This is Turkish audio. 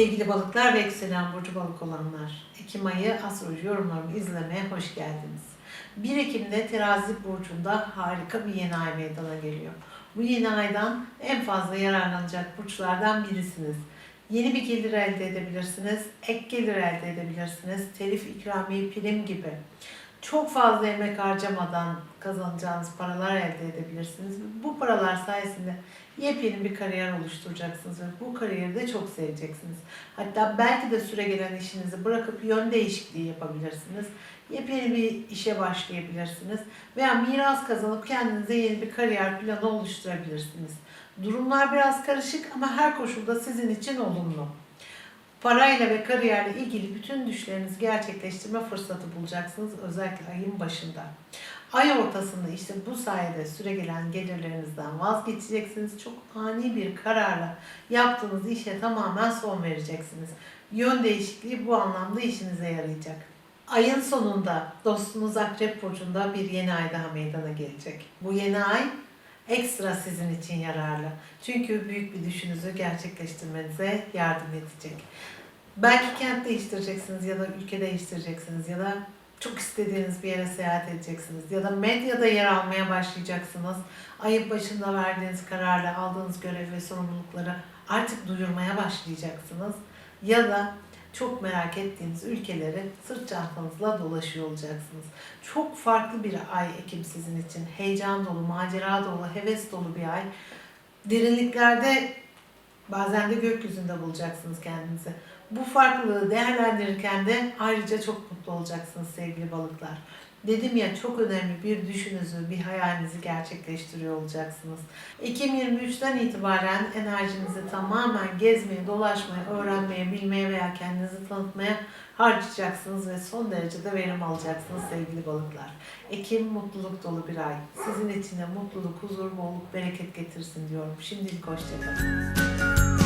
Sevgili balıklar ve yükselen burcu balık olanlar, Ekim ayı astroloji yorumlarımı izlemeye hoş geldiniz. 1 Ekim'de terazi burcunda harika bir yeni ay meydana geliyor. Bu yeni aydan en fazla yararlanacak burçlardan birisiniz. Yeni bir gelir elde edebilirsiniz, ek gelir elde edebilirsiniz, telif, ikramiye, prim gibi. Çok fazla emek harcamadan kazanacağınız paralar elde edebilirsiniz. Bu paralar sayesinde yepyeni bir kariyer oluşturacaksınız ve bu kariyeri de çok seveceksiniz. Hatta belki de süre gelen işinizi bırakıp yön değişikliği yapabilirsiniz. Yepyeni bir işe başlayabilirsiniz veya miras kazanıp kendinize yeni bir kariyer planı oluşturabilirsiniz. Durumlar biraz karışık ama her koşulda sizin için olumlu. Parayla ve kariyerle ilgili bütün düşlerinizi gerçekleştirme fırsatı bulacaksınız özellikle ayın başında. Ay ortasında işte bu sayede süre gelen gelirlerinizden vazgeçeceksiniz. Çok ani bir kararla yaptığınız işe tamamen son vereceksiniz. Yön değişikliği bu anlamda işinize yarayacak. Ayın sonunda dostunuz Akrep Burcu'nda bir yeni ay daha meydana gelecek. Bu yeni ay ekstra sizin için yararlı. Çünkü büyük bir düşünüzü gerçekleştirmenize yardım edecek. Belki kent değiştireceksiniz ya da ülke değiştireceksiniz ya da çok istediğiniz bir yere seyahat edeceksiniz ya da medyada yer almaya başlayacaksınız. Ayın başında verdiğiniz kararla aldığınız görev ve sorumlulukları artık duyurmaya başlayacaksınız. Ya da çok merak ettiğiniz ülkeleri sırt çantanızla dolaşıyor olacaksınız. Çok farklı bir ay Ekim sizin için. Heyecan dolu, macera dolu, heves dolu bir ay. Derinliklerde bazen de gökyüzünde bulacaksınız kendinizi. Bu farklılığı değerlendirirken de ayrıca çok mutlu olacaksınız sevgili balıklar. Dedim ya çok önemli bir düşünüzü, bir hayalinizi gerçekleştiriyor olacaksınız. Ekim 23'ten itibaren enerjinizi tamamen gezmeye, dolaşmaya, öğrenmeye, bilmeye kendinizi tanıtmaya harcayacaksınız ve son derece de verim alacaksınız sevgili balıklar. Ekim mutluluk dolu bir ay. Sizin için mutluluk, huzur, bolluk, bereket getirsin diyorum. Şimdilik hoşçakalın.